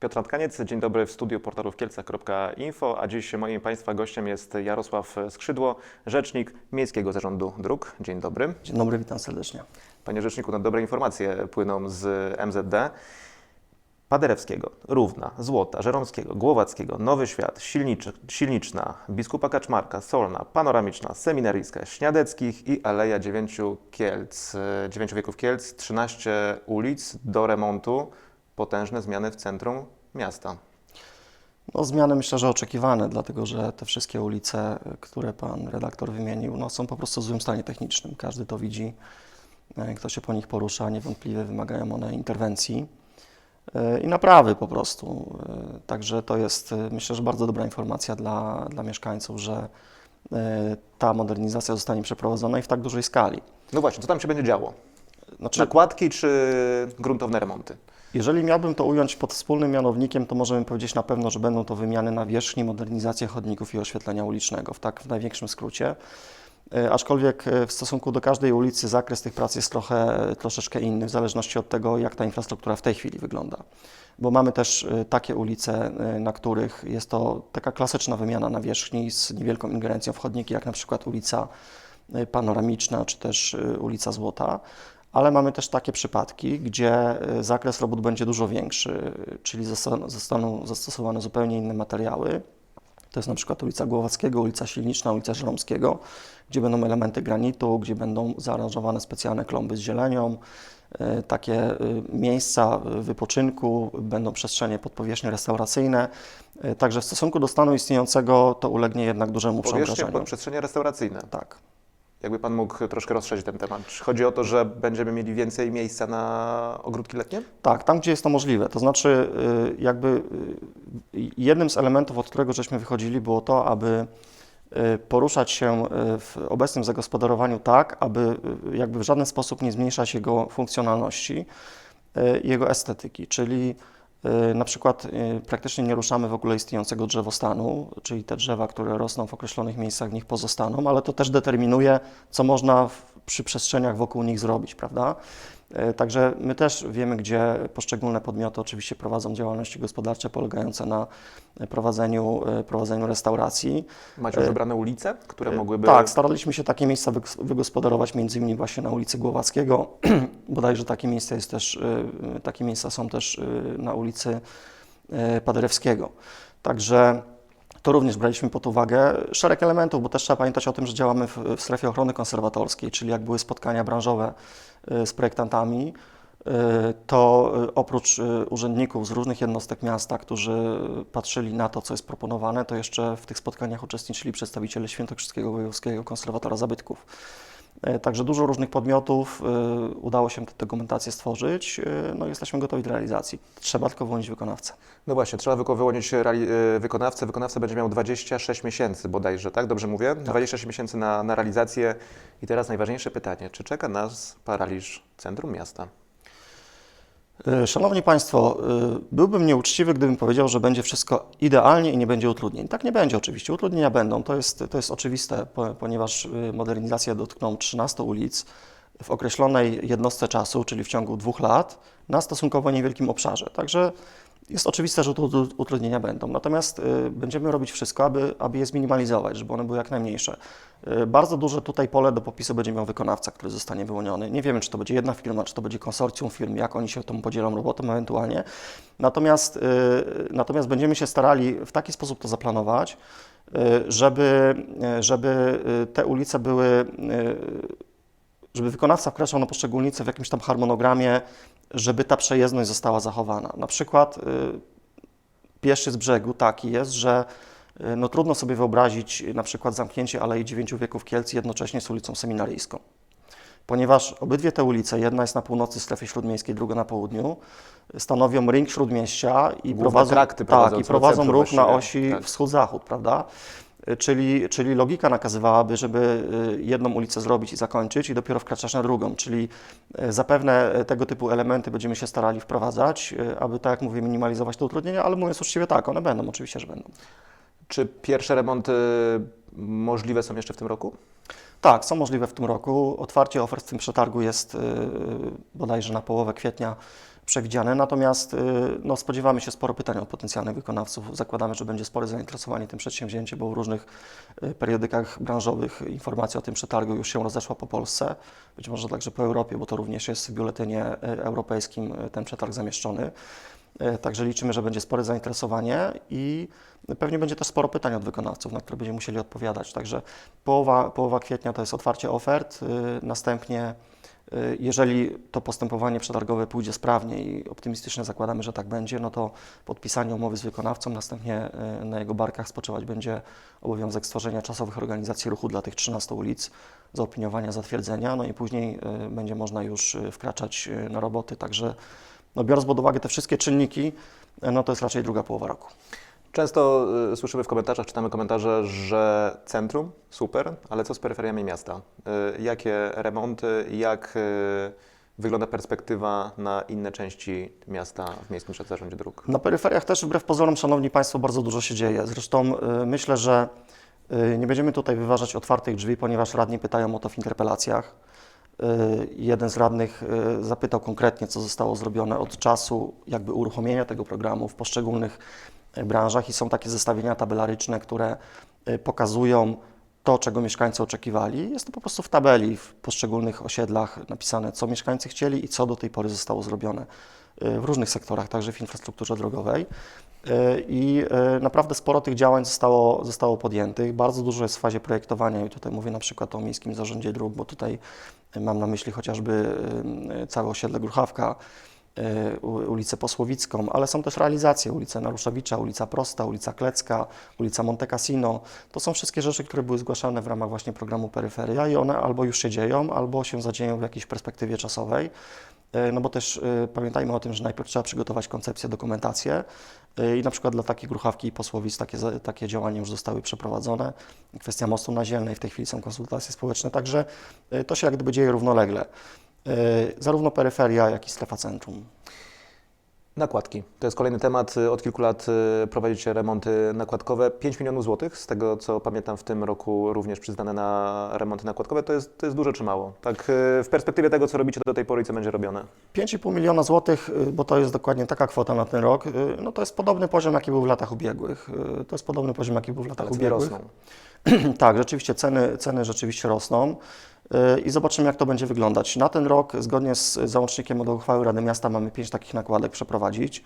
Piotr Tkaniec, dzień dobry w studiu portalu wkielcach.info, a dziś moim Państwa gościem jest Jarosław Skrzydło, rzecznik Miejskiego Zarządu Dróg. Dzień dobry. Dzień dobry, witam serdecznie. Panie Rzeczniku, no dobre informacje płyną z MZD. Paderewskiego, Równa, Złota, Żeromskiego, Głowackiego, Nowy Świat, Silniczna, Biskupa Kaczmarka, Solna, Panoramiczna, Seminaryjska, Śniadeckich i Aleja Dziewięciu Kielc. Dziewięciu wieków Kielc, 13 ulic do remontu, potężne zmiany w centrum miasta. No, zmiany myślę, że oczekiwane, dlatego że te wszystkie ulice, które pan redaktor wymienił, no, są po prostu w złym stanie technicznym. Każdy to widzi, e, kto się po nich porusza. Niewątpliwie wymagają one interwencji e, i naprawy po prostu. E, Także to jest, myślę, że bardzo dobra informacja dla, dla mieszkańców, że ta modernizacja zostanie przeprowadzona i w tak dużej skali. No właśnie, co tam się będzie działo? Znaczy, Nakładki czy gruntowne remonty? Jeżeli miałbym to ująć pod wspólnym mianownikiem, to możemy powiedzieć na pewno, że będą to wymiany nawierzchni, modernizacja chodników i oświetlenia ulicznego, w tak w największym skrócie. E, Aczkolwiek e, w stosunku do każdej ulicy zakres tych prac jest trochę, troszeczkę inny, w zależności od tego, jak ta infrastruktura w tej chwili wygląda. Bo mamy też e, takie ulice, na których jest to taka klasyczna wymiana nawierzchni z niewielką ingerencją w chodniki, jak na przykład ulica Panoramiczna czy też ulica Złota. Ale mamy też takie przypadki, gdzie e, zakres robót będzie dużo większy, czyli zosta- zostaną zastosowane zupełnie inne materiały. To jest na przykład ulica Głowackiego, ulica Silniczna, ulica Żeromskiego, gdzie będą elementy granitu, gdzie będą zaaranżowane specjalne klomby z zielenią. E, Takie e, miejsca wypoczynku, będą przestrzenie podpowierzchnie restauracyjne. Także w stosunku do stanu istniejącego to ulegnie jednak dużemu Powierzchnie, przeobrażeniu. przestrzenie restauracyjne. Tak. Jakby Pan mógł troszkę rozszerzyć ten temat. Czy chodzi o to, że będziemy mieli więcej miejsca na ogródki letnie? Tak, tam gdzie jest to możliwe. To znaczy, y, jakby y, jednym z elementów, od którego żeśmy wychodzili, było to, aby y, poruszać się w obecnym zagospodarowaniu tak, aby jakby w żaden sposób nie zmniejszać jego funkcjonalności jego estetyki, czyli na przykład y, praktycznie nie ruszamy w ogóle istniejącego drzewostanu, czyli te drzewa, które rosną w określonych miejscach, w nich pozostaną, ale to też determinuje, co można w, przy przestrzeniach wokół nich zrobić, prawda? E, Także my też wiemy, gdzie poszczególne podmioty oczywiście prowadzą działalności gospodarcze polegające na prowadzeniu, e, prowadzeniu restauracji. Macie już E, wybrane ulice, które mogłyby... Tak, staraliśmy się takie miejsca wygos- wygospodarować między innymi właśnie na ulicy Głowackiego. Bodajże takie miejsca jest też, takie miejsca są też na ulicy Paderewskiego. Także to również braliśmy pod uwagę szereg elementów, bo też trzeba pamiętać o tym, że działamy w, w strefie ochrony konserwatorskiej, czyli jak były spotkania branżowe e, z projektantami, e, to e, oprócz urzędników z różnych jednostek miasta, którzy patrzyli na to, co jest proponowane, to jeszcze w tych spotkaniach uczestniczyli przedstawiciele Świętokrzyskiego Wojewódzkiego Konserwatora Zabytków. E, Także dużo różnych podmiotów e, udało się tę dokumentację stworzyć. e, No i jesteśmy gotowi do realizacji. Trzeba tylko wyłonić wykonawcę. No właśnie, trzeba wyko- wyłonić wykonawcę. Wykonawca będzie miał 26 miesięcy bodajże, tak? Dobrze mówię? 26 miesięcy na, na realizację. I teraz najważniejsze pytanie. Czy czeka nas paraliż centrum miasta? E, Szanowni Państwo, e, byłbym nieuczciwy, gdybym powiedział, że będzie wszystko idealnie i nie będzie utrudnień. Tak nie będzie oczywiście. Utrudnienia będą, to jest, to jest oczywiste, po- ponieważ e, modernizacje dotkną 13 ulic w określonej jednostce czasu, czyli w ciągu dwóch lat, na stosunkowo niewielkim obszarze. Także jest oczywiste, że tu utrudnienia będą. Natomiast y, będziemy robić wszystko, aby, aby je zminimalizować, żeby one były jak najmniejsze. Y, bardzo duże tutaj pole do popisu będzie miał wykonawca, który zostanie wyłoniony. Nie wiemy, czy to będzie jedna firma, czy to będzie konsorcjum firm, jak oni się tą podzielą robotą ewentualnie. Natomiast, y, natomiast będziemy się starali w taki sposób to zaplanować, żeby, żeby te ulice były żeby wykonawca wkraczał na poszczególne ulice w jakimś tam harmonogramie, żeby ta przejezdność została zachowana. Na przykład y, pieszy z brzegu taki jest, że y, no, trudno sobie wyobrazić y, na przykład zamknięcie Alei Dziewięciu Wieków Kielc jednocześnie z ulicą Seminaryjską. Ponieważ obydwie te ulice, jedna jest na północy strefy śródmiejskiej, druga na południu, stanowią ring śródmieścia i Główne prowadzą, tak, i prowadzą ruch na osi Tak. wschód-zachód, prawda? Czyli, czyli logika nakazywałaby, żeby y, jedną ulicę zrobić i zakończyć i dopiero wkraczać na drugą. Czyli y, zapewne y, tego typu elementy będziemy się starali wprowadzać, aby tak jak mówię, minimalizować te utrudnienia, ale mówiąc uczciwie tak, one będą, oczywiście, że będą. Czy pierwsze remonty możliwe są jeszcze w tym roku? Tak, są możliwe w tym roku. Otwarcie ofert w tym przetargu jest bodajże na połowę kwietnia przewidziane. Natomiast y, no, spodziewamy się sporo pytań od potencjalnych wykonawców. Zakładamy, że będzie spore zainteresowanie tym przedsięwzięciem, bo w różnych y, periodykach branżowych informacja o tym przetargu już się rozeszła po Polsce, być może także po Europie, bo to również jest w biuletynie y, europejskim ten przetarg zamieszczony. Także liczymy, że będzie spore zainteresowanie i pewnie będzie też sporo pytań od wykonawców, na które będziemy musieli odpowiadać. Także połowa, połowa kwietnia to jest otwarcie ofert, następnie jeżeli to postępowanie przetargowe pójdzie sprawnie i optymistycznie zakładamy, że tak będzie, no to podpisanie umowy z wykonawcą, następnie y, na jego barkach spoczywać będzie obowiązek stworzenia czasowych organizacji ruchu dla tych 13 ulic, zaopiniowania, zatwierdzenia, no i później y, będzie można już y, wkraczać y, na roboty. Także no biorąc pod uwagę te wszystkie czynniki, y, no to jest raczej druga połowa roku. Często y, słyszymy w komentarzach, czytamy komentarze, że centrum super, ale co z peryferiami miasta? Y, jakie remonty, jak y, wygląda perspektywa na inne części miasta w Miejskim Zarządzie Dróg? Na peryferiach też wbrew pozorom, Szanowni Państwo, bardzo dużo się dzieje. Zresztą myślę, że nie będziemy tutaj wyważać otwartych drzwi, ponieważ radni pytają o to w interpelacjach. Jeden z radnych zapytał konkretnie, co zostało zrobione od czasu jakby uruchomienia tego programu w poszczególnych branżach i są takie zestawienia tabelaryczne, które y, pokazują to, czego mieszkańcy oczekiwali. Jest to po prostu w tabeli w poszczególnych osiedlach napisane, co mieszkańcy chcieli i co do tej pory zostało zrobione y, w różnych sektorach, także w infrastrukturze drogowej. Y, I naprawdę sporo tych działań zostało, zostało podjętych. Bardzo dużo jest w fazie projektowania i tutaj mówię na przykład o Miejskim Zarządzie Dróg, bo tutaj mam na myśli chociażby całe osiedle Gruchawka, ulicę Posłowicką, ale są też realizacje, ulica Naruszewicza, ulica Prosta, ulica Klecka, ulica Monte Cassino. To są wszystkie rzeczy, które były zgłaszane w ramach właśnie programu Peryferia i one albo już się dzieją, albo się zadzieją w jakiejś perspektywie czasowej. E, No bo też y, pamiętajmy o tym, że najpierw trzeba przygotować koncepcję, dokumentację y, i na przykład dla takiej gruchawki i posłowic takie, takie działania już zostały przeprowadzone. Kwestia mostu naziemnej, w tej chwili są konsultacje społeczne, także to się jak gdyby dzieje równolegle. Y, Zarówno peryferia, jak i strefa centrum. Nakładki. To jest kolejny temat. Y, Od kilku lat y, prowadzicie remonty nakładkowe. 5 milionów złotych, z tego co pamiętam w tym roku również przyznane na remonty nakładkowe. To jest, to jest dużo czy mało? Tak w perspektywie tego, co robicie do tej pory i co będzie robione. 5,5 miliona złotych, bo to jest dokładnie taka kwota na ten rok, no to jest podobny poziom, jaki był w latach ubiegłych. To jest podobny poziom, jaki był w latach Ale ceny ubiegłych. rosną. Tak, rzeczywiście ceny, ceny rzeczywiście rosną i zobaczymy, jak to będzie wyglądać. Na ten rok, zgodnie z załącznikiem do uchwały Rady Miasta, mamy pięć takich nakładek przeprowadzić.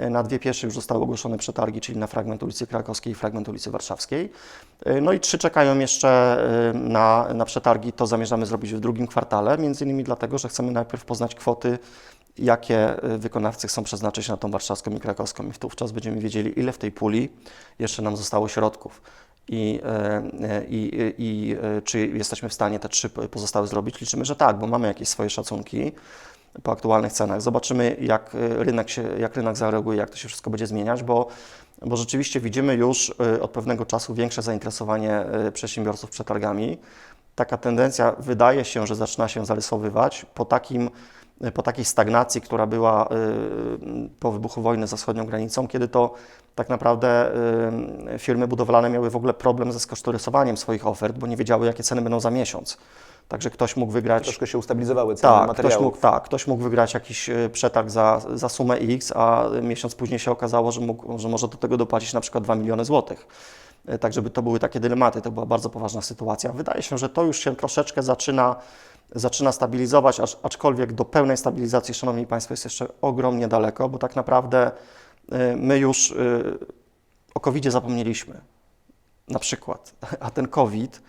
Y, Na dwie pierwsze już zostały ogłoszone przetargi, czyli na fragment ulicy Krakowskiej i fragment ulicy Warszawskiej. Y, No i trzy czekają jeszcze na, na przetargi. To zamierzamy zrobić w drugim kwartale, między innymi dlatego, że chcemy najpierw poznać kwoty, jakie wykonawcy chcą przeznaczyć na tą warszawską i krakowską. I wówczas będziemy wiedzieli, ile w tej puli jeszcze nam zostało środków i, e, i, i e, czy jesteśmy w stanie te trzy pozostałe zrobić. Liczymy, że tak, bo mamy jakieś swoje szacunki po aktualnych cenach. Zobaczymy, jak e, rynek, się, jak rynek zareaguje, jak to się wszystko będzie zmieniać, bo, bo rzeczywiście widzimy już e, od pewnego czasu większe zainteresowanie e, przedsiębiorców przetargami. Taka tendencja wydaje się, że zaczyna się zarysowywać po takim po takiej stagnacji, która była y, po wybuchu wojny za wschodnią granicą, kiedy to tak naprawdę y, firmy budowlane miały w ogóle problem ze skosztorysowaniem swoich ofert, bo nie wiedziały, jakie ceny będą za miesiąc. Także ktoś mógł wygrać. Troszkę się ustabilizowały ceny Tak, ktoś materiałów. mógł, tak, ktoś mógł wygrać jakiś y, przetarg za, za sumę X, a miesiąc później się okazało, że, mógł, że może do tego dopłacić na przykład 2 miliony złotych. Y, Tak, żeby to były takie dylematy, to była bardzo poważna sytuacja. Wydaje się, że to już się troszeczkę zaczyna, zaczyna stabilizować, acz, aczkolwiek do pełnej stabilizacji, Szanowni Państwo, jest jeszcze ogromnie daleko, bo tak naprawdę y, my już y, o COVID zapomnieliśmy na przykład, a ten COVID,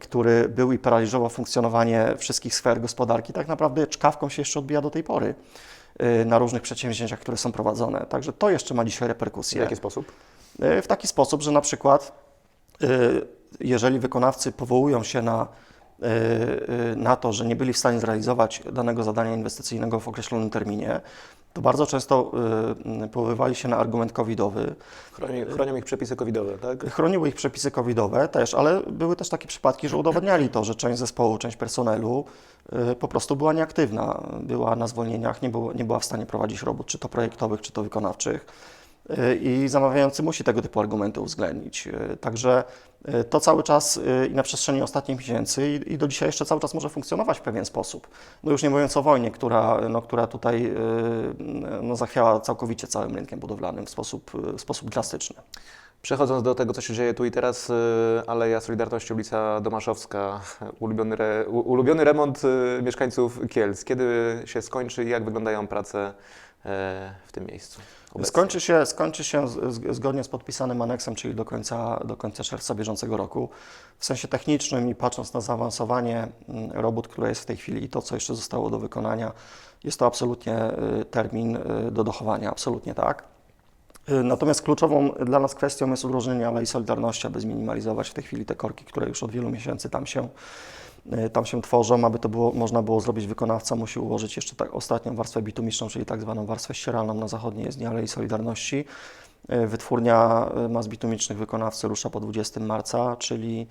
który był i paraliżował funkcjonowanie wszystkich sfer gospodarki, tak naprawdę czkawką się jeszcze odbija do tej pory na różnych przedsięwzięciach, które są prowadzone. Także to jeszcze ma dzisiaj W reperkusje. jaki sposób? Y, W taki sposób, że na przykład y, jeżeli wykonawcy powołują się na, y, na to, że nie byli w stanie zrealizować danego zadania inwestycyjnego w określonym terminie, to bardzo często y, powoływali się na argument covidowy. Chroni, chronią ich przepisy covidowe, tak? Chroniły ich przepisy covidowe też, ale były też takie przypadki, że udowodniali to, że część zespołu, część personelu y, po prostu była nieaktywna, była na zwolnieniach, nie, było, nie była w stanie prowadzić robót, czy to projektowych, czy to wykonawczych. I zamawiający musi tego typu argumenty uwzględnić. Y, Także y, to cały czas y, i na przestrzeni ostatnich miesięcy i, do dzisiaj jeszcze cały czas może funkcjonować w pewien sposób. No już nie mówiąc o wojnie, która, no, która tutaj no, zachwiała całkowicie całym rynkiem budowlanym w sposób, w sposób drastyczny. Przechodząc do tego, co się dzieje tu i teraz, Aleja Solidarności, ulica Domaszowska, ulubiony, re, ulubiony remont mieszkańców Kielc. Kiedy się skończy i jak wyglądają prace e, w tym miejscu? Skończy się, skończy się zgodnie z podpisanym aneksem, czyli do końca, do końca czerwca bieżącego roku. W sensie technicznym i patrząc na zaawansowanie mm, robót, które jest w tej chwili i to, co jeszcze zostało do wykonania, jest to absolutnie y, termin y, do dochowania, absolutnie tak. Y, Natomiast kluczową dla nas kwestią jest udrożnienie Alei Solidarności, aby zminimalizować w tej chwili te korki, które już od wielu miesięcy tam się, tam się tworzą. Aby to było, można było zrobić, wykonawca musi ułożyć jeszcze tak, ostatnią warstwę bitumiczną, czyli tak zwaną warstwę ścieralną na zachodniej jezdni Alei Solidarności. Y, Wytwórnia y, mas bitumicznych wykonawcy rusza po 20 marca, czyli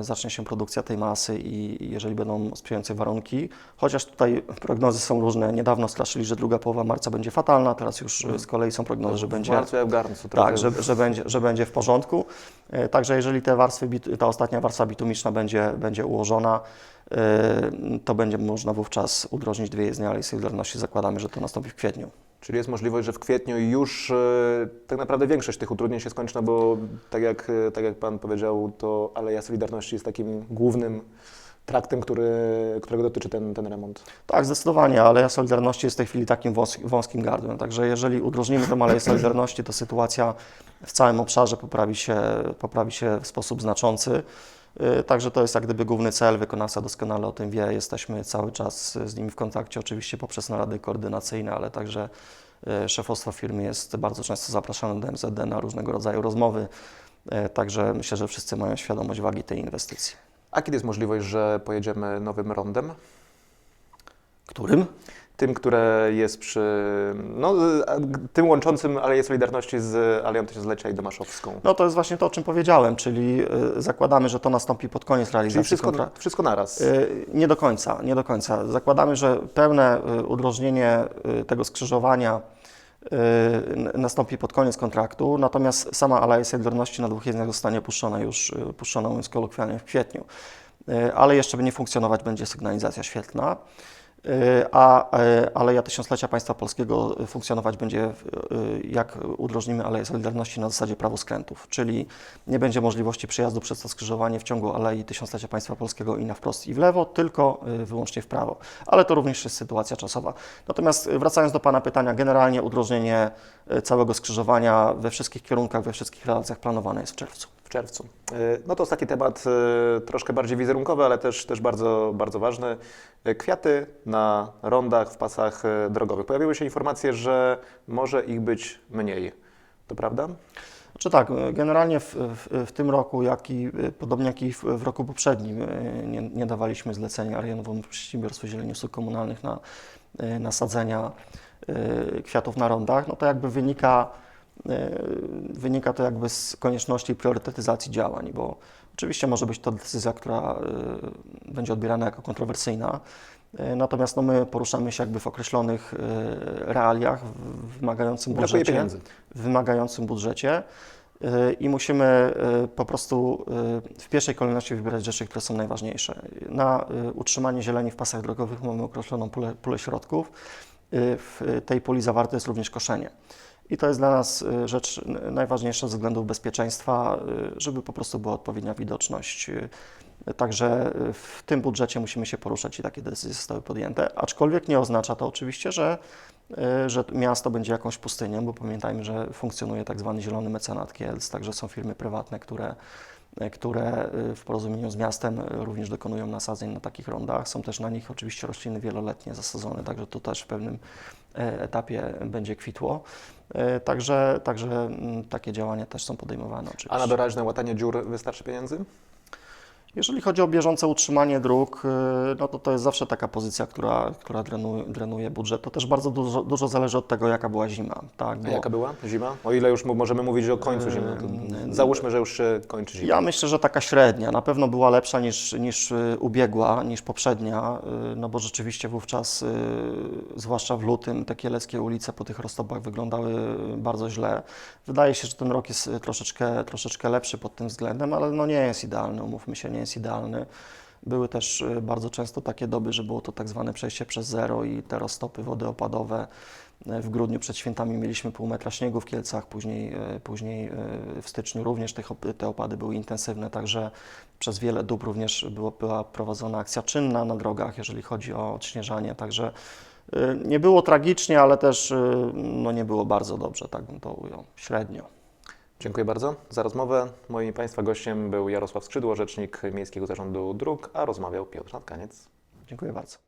y, zacznie się produkcja tej masy i jeżeli będą sprzyjające warunki, chociaż tutaj prognozy są różne. Niedawno straszyli, że druga połowa marca będzie fatalna, teraz już z kolei są prognozy, że będzie marcu, garncu tak, że, że, będzie, że będzie w porządku. E, Także jeżeli te warstwy, ta ostatnia warstwa bitumiczna będzie, będzie ułożona, e, to będzie można wówczas udrożnić dwie jezdnie Alei Solidarności. Zakładamy, że to nastąpi w kwietniu. Czyli jest możliwość, że w kwietniu już e, tak naprawdę większość tych utrudnień się skończy, no bo tak jak, e, tak jak Pan powiedział, to Aleja Solidarności jest takim głównym traktem, który, którego dotyczy ten, ten remont. Tak, zdecydowanie, Aleja Solidarności jest w tej chwili takim wąs- wąskim gardłem. Także jeżeli udrożnimy tę Aleję Solidarności, to sytuacja w całym obszarze poprawi się, poprawi się w sposób znaczący. Y, Także to jest jak gdyby główny cel, wykonawca doskonale o tym wie, jesteśmy cały czas z nimi w kontakcie, oczywiście poprzez narady koordynacyjne, ale także y, szefostwo firmy jest bardzo często zapraszane do MZD na różnego rodzaju rozmowy, Y, także myślę, że wszyscy mają świadomość wagi tej inwestycji. A kiedy jest możliwość, że pojedziemy nowym rondem? Którym? Tym, które jest przy, no, tym łączącym Aleję Solidarności z Aleją Tysiąclecia i Domaszowską. No to jest właśnie to, o czym powiedziałem, czyli y, zakładamy, że to nastąpi pod koniec Czyli realizacji wszystko, kontraktu. wszystko naraz. Y, Nie do końca, nie do końca. Zakładamy, że pełne y, udrożnienie tego skrzyżowania nastąpi pod koniec kontraktu, natomiast sama Aleja Solidarności na dwóch jezdniach zostanie puszczona już, y, puszczona mówiąc kolokwialnie, w kwietniu. Y, Ale jeszcze nie funkcjonować będzie sygnalizacja świetlna. Y, A y, Aleja Tysiąclecia Państwa Polskiego funkcjonować będzie, y, jak udrożnimy Aleję Solidarności na zasadzie prawoskrętów, czyli nie będzie możliwości przejazdu przez to skrzyżowanie w ciągu Alei Tysiąclecia Państwa Polskiego i na wprost i w lewo, tylko wyłącznie w prawo. Ale to również jest sytuacja czasowa. Natomiast wracając do Pana pytania, generalnie udrożnienie całego skrzyżowania we wszystkich kierunkach, we wszystkich relacjach planowane jest w czerwcu. W czerwcu. Y, No to ostatni temat, y, troszkę bardziej wizerunkowy, ale też, też bardzo, bardzo ważny. Y, Kwiaty na rondach, w pasach drogowych. Pojawiły się informacje, że może ich być mniej. To prawda? Znaczy tak, generalnie w, w, w tym roku, jak i podobnie jak i w, w roku poprzednim, nie, nie dawaliśmy zlecenia rejonowemu przedsiębiorstwu zieleni usług komunalnych na nasadzenia y, kwiatów na rondach, no to jakby wynika, wynika to jakby z konieczności priorytetyzacji działań, bo oczywiście może być to decyzja, która y, będzie odbierana jako kontrowersyjna, y, natomiast no, my poruszamy się jakby w określonych realiach, w wymagającym Brakuje budżecie pieniędzy. wymagającym budżecie i musimy po prostu w pierwszej kolejności wybierać rzeczy, które są najważniejsze. Na utrzymanie zieleni w pasach drogowych mamy określoną pulę, pulę środków. W tej puli zawarte jest również koszenie. I to jest dla nas y, rzecz najważniejsza ze względów bezpieczeństwa, y, żeby po prostu była odpowiednia widoczność. Y, Także w tym budżecie musimy się poruszać i takie decyzje zostały podjęte. Aczkolwiek nie oznacza to oczywiście, że że miasto będzie jakąś pustynią, bo pamiętajmy, że funkcjonuje tak zwany zielony mecenat Kielc, także są firmy prywatne, które, które y, w porozumieniu z miastem y, również dokonują nasadzeń na takich rondach. Są też na nich oczywiście rośliny wieloletnie zasadzone, także to też w pewnym e, etapie będzie kwitło. E, Także, także mm, takie działania też są podejmowane oczywiście. A na doraźne łatanie dziur wystarczy pieniędzy? Jeżeli chodzi o bieżące utrzymanie dróg, y, no to to jest zawsze taka pozycja, która, która drenuje, drenuje budżet. To też bardzo dużo, dużo zależy od tego, jaka była zima. Tak, A bo jaka była zima? O ile już możemy mówić o końcu zimy, no załóżmy, że już się kończy zima. Ja myślę, że taka średnia. Na pewno była lepsza niż, niż y, ubiegła, niż poprzednia, y, no bo rzeczywiście wówczas, zwłaszcza w lutym, te kieleckie ulice po tych roztopach wyglądały bardzo źle. Wydaje się, że ten rok jest troszeczkę, troszeczkę lepszy pod tym względem, ale no nie jest idealny, umówmy się, nie jest idealny. Były też y, bardzo często takie doby, że było to tak zwane przejście przez zero i te roztopy wody opadowe. Y, W grudniu przed świętami mieliśmy pół metra śniegu w Kielcach, później, y, później w styczniu również te, op- te opady były intensywne, także przez wiele dób również było, była prowadzona akcja czynna na drogach, jeżeli chodzi o odśnieżanie, także nie było tragicznie, ale też no, nie było bardzo dobrze, tak bym to ujął, średnio. Dziękuję bardzo za rozmowę. Moim Państwa gościem był Jarosław Skrzydło, rzecznik Miejskiego Zarządu Dróg, a rozmawiał Piotr Natkaniec. Dziękuję bardzo.